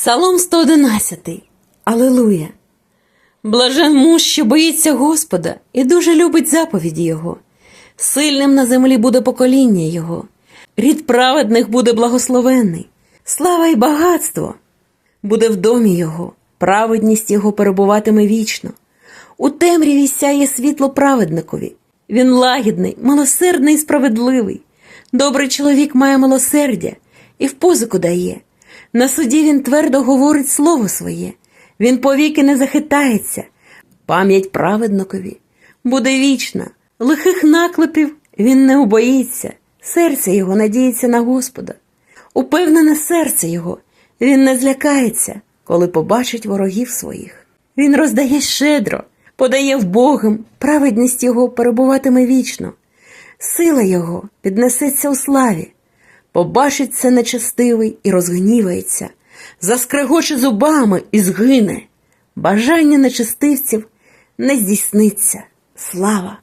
Псалом 111. Алилуя. Блажен муж, що боїться Господа і дуже любить заповіді Його. Сильним на землі буде покоління Його. Рід праведних буде благословенний. Слава й багатство буде в домі Його, праведність Його перебуватиме вічно. У темряві сяє світло праведникові. Він лагідний, милосердний і справедливий. Добрий чоловік має милосердя і в позику дає. На суді він твердо говорить слово своє, він повіки не захитається. Пам'ять праведникові буде вічна, лихих наклепів він не убоїться, серце його надіється на Господа. Упевнене серце його, він не злякається, коли побачить ворогів своїх. Він роздає щедро, подає вбогим, праведність його перебуватиме вічно, сила його піднесеться у славі. Побачить це нечестивий і розгнівається, заскрегоче зубами і згине. Бажання нечестивців не здійсниться. Слава